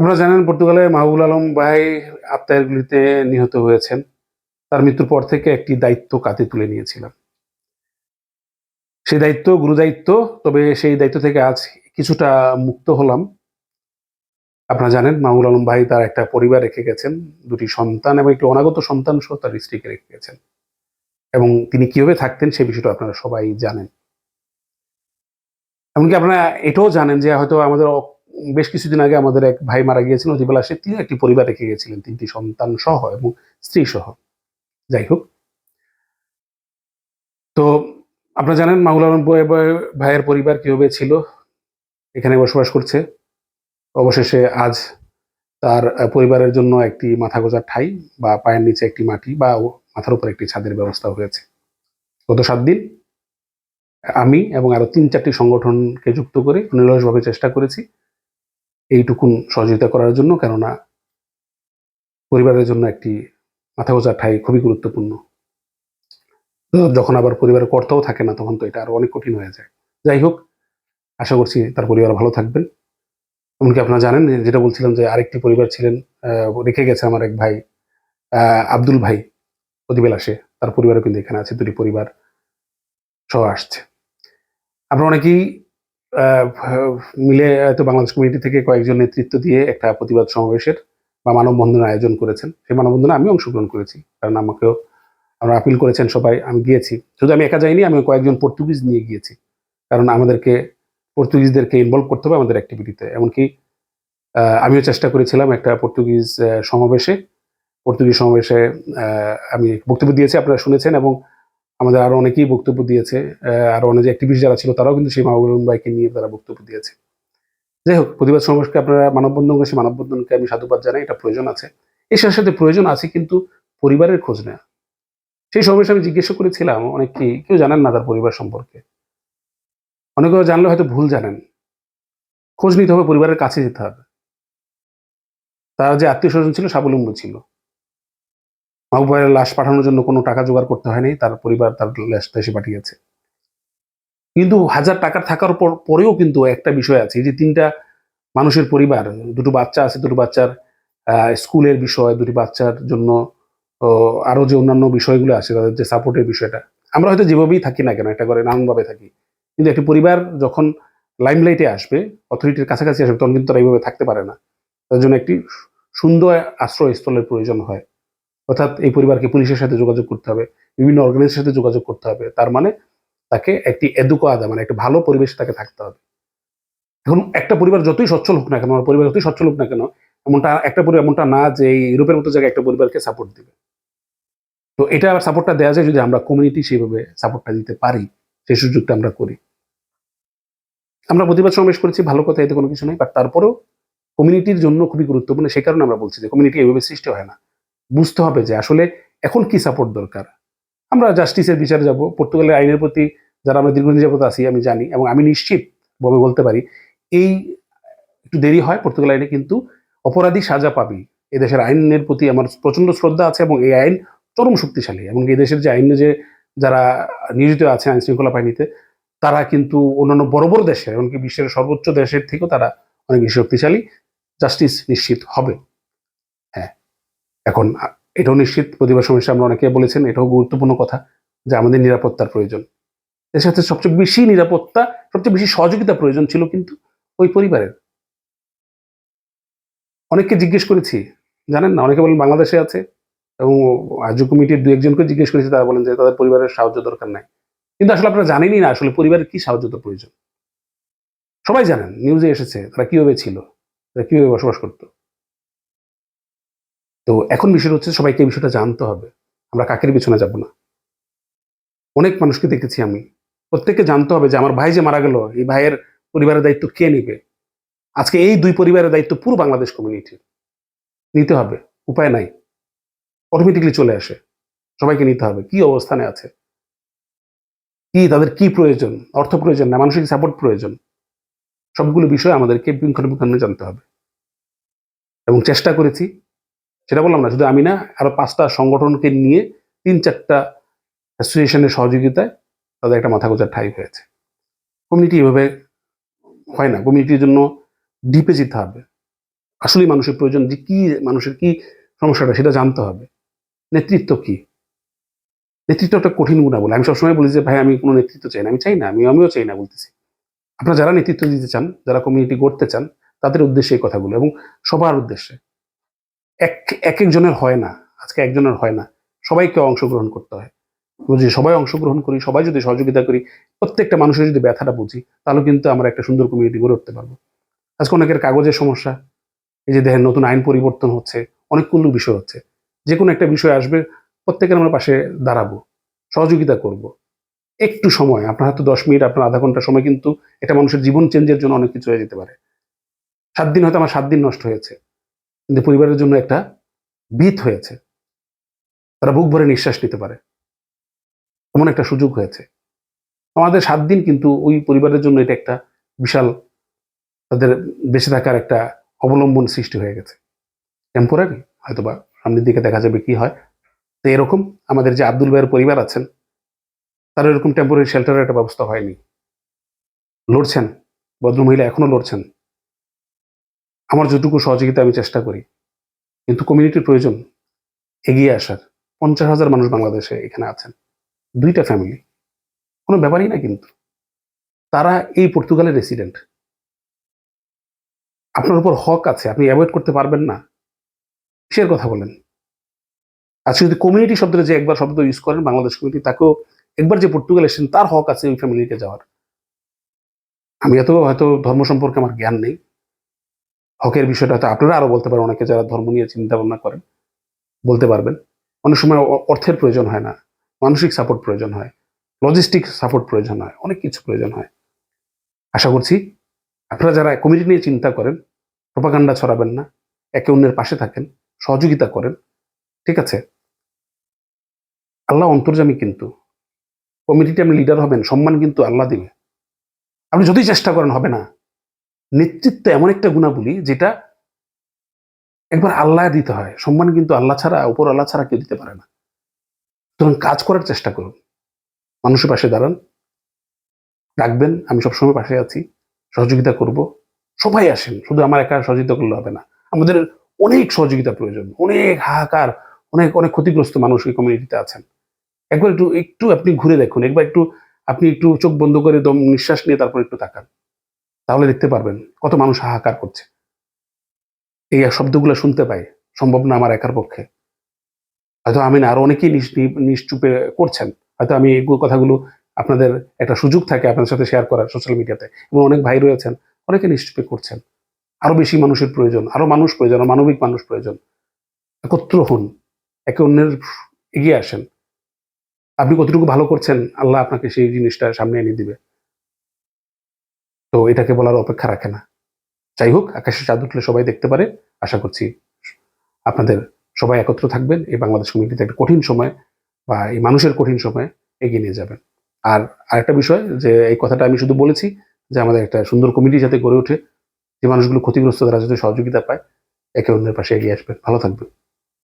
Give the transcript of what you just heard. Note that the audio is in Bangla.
আপনারা জানেন পর্তুগালে মাহবুল আলম ভাই আত্মায়ের গুলিতে নিহত হয়েছেন। তার মৃত্যুর পর থেকে একটি দায়িত্ব কাঁধে তুলে নিয়েছিলাম। সেই দায়িত্ব গুরুদায়িত্ব তবে সেই দায়িত্ব থেকে আজ কিছুটা মুক্ত হলাম। আপনারা জানেন মাহবুল আলম ভাই তার একটা পরিবার রেখে গেছেন, দুটি সন্তান এবং একটি অনাগত সন্তান সহ তার স্ত্রীকে রেখে গেছেন। এবং তিনি কীভাবে থাকতেন সে বিষয়টা আপনারা সবাই জানেন। এমনকি আপনারা এটাও জানেন যে হয়তো আমাদের বেশ কিছুদিন আগে আমাদের এক ভাই মারা গিয়েছিলেন অতিবেলা সে তিনি একটি পরিবার রেখে গিয়েছিলেন, তিনটি সন্তান সহ এবং স্ত্রী সহ। যাই হোক। তো আপনারা জানেন মাহুল ভাইয়ের পরিবার কীভাবে ছিল, এখানে বসবাস করছে। অবশেষে আজ তার পরিবারের জন্য একটি মাথা গোজার ঠাই বা পায়ের নিচে একটি মাটি বা মাথার উপর একটি ছাদের ব্যবস্থা হয়েছে। গত সাত দিন আমি এবং আরও তিন চারটি সংগঠনকে যুক্ত করে নিরলসভাবে চেষ্টা করেছি। এইটুকুন সহযোগিতা করার জন্য, কেননা পরিবারের জন্য একটি মাথা গোজার ঠাই খুবই গুরুত্বপূর্ণ। যখন আবার পরিবারের কর্তাও থাকে না, তখন তো এটা আরও অনেক কঠিন হয়ে যায়। যাই হোক, আশা করছি তার পরিবার ভালো থাকবেন। এমনকি আপনারা জানেন, যেটা বলছিলাম যে আরেকটি পরিবার ছিলেন রেখে গেছে আমার এক ভাই আব্দুল ভাই প্রতিবেলাসে তার পরিবারও কিন্তু এখানে আছে, দুটি পরিবার সহ আসছে। আমরা অনেকেই মিলে হয়তো বাংলাদেশ কমিউনিটি থেকে কয়েকজন নেতৃত্ব দিয়ে একটা প্রতিবাদ সমাবেশের বা মানববন্ধনের আয়োজন করেছেন। সেই মানববন্ধনে আমি অংশগ্রহণ করেছি, কারণ আমাকেও আমরা আপিল করেছেন সবাই, আমি গিয়েছি। শুধু আমি একা যাইনি, আমি কয়েকজন পর্তুগিজ নিয়ে গিয়েছি। কারণ আমাদেরকে পর্তুগিজদেরকে ইনভলভ করতে হবে আমাদের অ্যাক্টিভিটিতে এমনকি আমিও চেষ্টা করেছিলাম একটা পর্তুগিজ সমাবেশে। পর্তুগিজ সমাবেশে আমি বক্তব্য দিয়েছি, আপনারা শুনেছেন এবং আমাদের আরও অনেকেই বক্তব্য দিয়েছে আরও অনেক অ্যাক্টিভিস্ট যারা ছিল তারাও কিন্তু সেই মাহবুল ভাইকে নিয়ে তারা বক্তব্য দিয়েছে। যাই হোক, প্রতিবাদ সমাবেশকে আপনারা মানববন্ধন করে সেই মানববন্ধনকে আমি সাধুবাদ জানাই, এটা প্রয়োজন আছে। এর সাথে সাথে প্রয়োজন আছে কিন্তু পরিবারের খোঁজ নেওয়া। সেই সমাবেশে আমি জিজ্ঞাসা করেছিলাম অনেকেই কেউ জানেন না তার পরিবার সম্পর্কে? অনেকেও জানলে হয়তো ভুল জানেন। খোঁজ নিতে হবে, পরিবারের কাছে যেতে হবে। তার যে আত্মীয় স্বজন ছিল, স্বাবলম্বী ছিল। মাহবুবের লাশ পাঠানোর জন্য কোনো টাকা জোগাড় করতে হয়নি তার পরিবার তার লাশটা এসে পাঠিয়েছে। কিন্তু হাজার টাকার থাকার পর পরেও কিন্তু একটা বিষয় আছে যে তিনটা মানুষের পরিবার দুটো বাচ্চা আছে দুটো বাচ্চার স্কুলের বিষয় দুটি বাচ্চার জন্য ও, আরও যে অন্যান্য বিষয়গুলো আছে তাদের যে সাপোর্টের বিষয়টা। আমরা হয়তো যেভাবেই থাকি না কেন একটা করে নানানভাবে থাকি কিন্তু একটি পরিবার যখন লাইমলাইটে আসবে অথরিটির কাছাকাছি আসবে তখন কিন্তু তারা এইভাবে থাকতে পারে না। তার জন্য একটি সুন্দর আশ্রয়স্থলের প্রয়োজন হয়। অর্থাৎ এই পরিবারকে পুলিশের সাথে যোগাযোগ করতে হবে, বিভিন্ন অর্গানাইজের সাথে যোগাযোগ করতে হবে, তার মানে তাকে একটি এদুকো আদা মানে একটা ভালো পরিবেশ তাকে থাকতে হবে। এখন একটা পরিবার যতই সচ্ছল হোক না কেন পরিবার যতই সচ্ছল হোক না কেন, এমনটা একটা পরিবার এমনটা না যে এই ইউরোপের মতো জায়গায় একটা পরিবারকে সাপোর্ট দিবে। তো এটা সাপোর্টটা দেওয়া যায় যদি আমরা কমিউনিটি সেইভাবে সাপোর্টটা দিতে পারি, সেই সুযোগটা আমরা করি। আমরা প্রতিবাদ সমাবেশ করেছি, ভালো কথা এতে কোনো কিছু নেই বাট তারপরেও কমিউনিটির জন্য খুবই গুরুত্বপূর্ণ সেই কারণে আমরা বলছি যে কমিউনিটি এইভাবে সৃষ্টি হয় না। বুঝতে হবে যে আসলে এখন কি সাপোর্ট দরকার। আমরা জাস্টিসের বিচারে যাব, পর্তুগালের আইনের প্রতি যারা আমরা দীর্ঘদিন যাবত আছি, আমি জানি এবং আমি নিশ্চিত ভাবে বলতে পারি, এই একটু দেরি হয় পর্তুগাল আইনে, কিন্তু অপরাধী সাজা পাবি। এদেশের আইনের প্রতি আমার প্রচণ্ড শ্রদ্ধা আছে এবং এই আইন চরম শক্তিশালী এবং এই দেশের যে আইনে যে যারা নিয়োজিত আছে আইন শৃঙ্খলা বাহিনীতে, তারা কিন্তু অন্যান্য বড় বড় দেশের, এমনকি বিশ্বের সর্বোচ্চ দেশের থেকেও তারা অনেক বেশি শক্তিশালী। জাস্টিস নিশ্চিত হবে। এখন এটাও নিশ্চিত প্রতিবার সমস্যা আমরা অনেকে বলেছেন, এটাও গুরুত্বপূর্ণ কথা যে আমাদের নিরাপত্তার প্রয়োজন। এর সাথে সবচেয়ে বেশি নিরাপত্তা, সবচেয়ে বেশি সহযোগিতা প্রয়োজন ছিল কিন্তু ওই পরিবারের। অনেককে জিজ্ঞেস করেছি, জানেন না? অনেকে বলেন বাংলাদেশে আছে এবং আর্য কমিটির দু একজনকে জিজ্ঞেস করেছি, তারা বলেন যে তাদের পরিবারের সাহায্য দরকার নাই। কিন্তু আসলে আপনারা জানেনই না আসলে পরিবারের কি সাহায্য প্রয়োজন। সবাই জানেন, নিউজে এসেছে তারা কীভাবে ছিল, তারা কীভাবে বসবাস করতো। তো এখন বিষয় হচ্ছে সবাইকে এই বিষয়টা জানতে হবে। আমরা কাকের পিছনে যাব না? অনেক মানুষকে দেখেছি আমি। প্রত্যেককে জানতে হবে যে আমার ভাই যে মারা গেল, এই ভাইয়ের পরিবারের দায়িত্ব কে নেবে? আজকে এই দুই পরিবারের দায়িত্ব পুরো বাংলাদেশ কমিউনিটির নিতে হবে। উপায় নাই। অটোমেটিকলি চলে আসে। সবাইকে নিতে হবে। কি অবস্থানে আছে? কি তাদের কি প্রয়োজন? অর্থ প্রয়োজন না মানসিক সাপোর্ট প্রয়োজন? সবগুলো বিষয় আমাদেরকে পুঙ্খানুপুঙ্খানু জানতে হবে। এবং চেষ্টা করেছি সেটা বললাম না, শুধু আমি না, আরও পাঁচটা সংগঠনকে নিয়ে তিন চারটা অ্যাসোসিয়েশনের সহযোগিতায় তাদের একটা মাথা গোজার ঠাই হয়েছে। কমিউনিটি এভাবে হয় না, কমিউনিটির জন্য ডিপে যেতে হবে। আসলেই মানুষের প্রয়োজন যে কি মানুষের কি সমস্যাটা, সেটা জানতে হবে। নেতৃত্ব কি? নেতৃত্ব একটা কঠিন গুণা বলে আমি সবসময় বলি যে, ভাই, আমি কোনো নেতৃত্ব চাই না। আমি চাই না, আমি, আমিও চাই না বলতেছি। আপনারা যারা নেতৃত্ব দিতে চান, যারা কমিউনিটি গড়তে চান, তাদের উদ্দেশ্যে এই কথাগুলো এবং সবার উদ্দেশ্যে। এক এক একজনের হয় না। আজকে একজনের হয় না। সবাইকে অংশগ্রহণ করতে হয়। যদি সবাই অংশগ্রহণ করি, সবাই যদি সহযোগিতা করি, প্রত্যেকটা মানুষের যদি ব্যথাটা বুঝি, তাহলে কিন্তু আমরা একটা সুন্দর কমিউনিটি গড়ে উঠতে পারব। আজকে অনেকের কাগজের সমস্যা, এই যে দেখেন নতুন আইন পরিবর্তন হচ্ছে, অনেকগুলো বিষয় হচ্ছে। যে কোনো একটা বিষয় আসবে, প্রত্যেকের আমরা পাশে দাঁড়াবো, সহযোগিতা করব। একটু সময়, আপনার হয়তো দশ মিনিট, আপনার আধা ঘণ্টা সময় কিন্তু এটা মানুষের জীবন চেঞ্জের জন্য অনেক কিছু হয়ে যেতে পারে। সাত দিন হয়তো আমার সাত দিন নষ্ট হয়েছে। কিন্তু পরিবারের জন্য একটা বিত হয়েছে। তারা বুক ভরে নিঃশ্বাস নিতে পারে। এমন একটা সুযোগ হয়েছে। আমাদের সাত দিন কিন্তু ওই পরিবারের জন্য এটা একটা বিশাল তাদের বেঁচে থাকার একটা অবলম্বন সৃষ্টি হয়ে গেছে। টেম্পোরারি হয়তো বা সামনের দিকে দেখা যাবে কি হয়। তো এরকম আমাদের যে আব্দুল ভাইয়ের পরিবার আছেন তার এরকম টেম্পোরারি শেল্টারের একটা ব্যবস্থা হয়নি। লড়ছেন, ভদ্রমহিলা এখনও লড়ছেন। আমার যতটুকু সহযোগিতা আমি চেষ্টা করি, কিন্তু কমিউনিটির প্রয়োজন এগিয়ে আসার। পঞ্চাশ হাজার মানুষ বাংলাদেশে এখানে আছেন, দুইটা ফ্যামিলি কোনো ব্যাপারই না কিন্তু। তারা এই পর্তুগালের রেসিডেন্ট আপনার উপর হক আছে, আপনি অ্যাভয়েড করতে পারবেন না। কিসের কথা বলেন? আজকে যদি কমিউনিটি শব্দটা যে একবার শব্দ ইউজ করেন, বাংলাদেশ কমিউনিটি তাকেও একবার যে পর্তুগাল এসেছেন, তার হক আছে ওই ফ্যামিলিতে যাওয়ার। আমি এত হয়তো ধর্ম সম্পর্কে আমার জ্ঞান নেই। হকের বিষয়টা হয়তো আপনারা আরও বলতে পারেন, অনেকে যারা ধর্ম নিয়ে চিন্তা ভাবনা করেন, বলতে পারবেন। অনেক সময় অর্থের প্রয়োজন হয় না, মানসিক সাপোর্ট প্রয়োজন হয় লজিস্টিক সাপোর্ট প্রয়োজন হয়, অনেক কিছু প্রয়োজন হয়। আশা করছি আপনারা যারা কমিটি নিয়ে চিন্তা করেন প্রপাগান্ডা ছড়াবেন না, একে অন্যের পাশে থাকেন, সহযোগিতা করেন, ঠিক আছে? আল্লাহ অন্তর্জামী কিন্তু কমিটিতে আপনি লিডার হবেন, সম্মান কিন্তু আল্লাহ দিবে। আপনি যদি চেষ্টা করেন, হবে না। নেতৃত্ব এমন একটা গুণাবলী যেটা একবার আল্লাহ দিতে হয়। সম্মান কিন্তু আল্লাহ ছাড়া, উপর আল্লাহ ছাড়া কেউ দিতে পারে না। সুতরাং কাজ করার চেষ্টা করুন। মানুষের পাশে দাঁড়ান রাখবেন আমি সবসময় পাশে আছি, সহযোগিতা করব। সবাই আসেন, শুধু আমার একা সহযোগিতা করলে হবে না। আমাদের অনেক সহযোগিতা প্রয়োজন, অনেক হাহাকার, অনেক অনেক ক্ষতিগ্রস্ত মানুষ এই কমিউনিটিতে আছেন। একবার একটু একটু আপনি ঘুরে দেখুন, একবার একটু, আপনি একটু চোখ বন্ধ করে দম, নিঃশ্বাস নিয়ে তারপর একটু তাকান। তাহলে দেখতে পারবেন কত মানুষ হাহাকার করছে। এই শব্দগুলো শুনতে পাই, সম্ভব না আমার একার পক্ষে। হয়তো আমি না আরও অনেকেই নিশ্চুপে করছেন। হয়তো আমি এই কথাগুলো আপনাদের একটা সুযোগ থাকে আপনাদের সাথে শেয়ার করার সোশ্যাল মিডিয়াতে এবং অনেক ভাই রয়েছেন, অনেকে নিশ্চুপে করছেন। আরও বেশি মানুষের প্রয়োজন, আরও মানুষ প্রয়োজন মানবিক মানুষ প্রয়োজন। একত্র হন, একে অন্যের এগিয়ে আসেন। আপনি কতটুকু ভালো করছেন, আল্লাহ আপনাকে সেই জিনিসটা সামনে এনে দিবে। তো এটাকে বলার অপেক্ষা রাখে না। যাই হোক আকাশে চাঁদ উঠলে সবাই দেখতে পারে। আশা করছি আপনাদের সবাই একত্র থাকবেন, এই বাংলাদেশ কমিউনিটিতে একটা কঠিন সময় বা এই মানুষের কঠিন সময়ে এগিয়ে নিয়ে যাবেন। আর আরেকটা বিষয় যে, এই কথাটা আমি শুধু বলেছি যে, আমাদের একটা সুন্দর কমিটি যাতে গড়ে ওঠে, যে মানুষগুলো ক্ষতিগ্রস্ত তারা যাতে সহযোগিতা পায়, একে অন্যের পাশে এগিয়ে আসবেন। ভালো থাকবেন।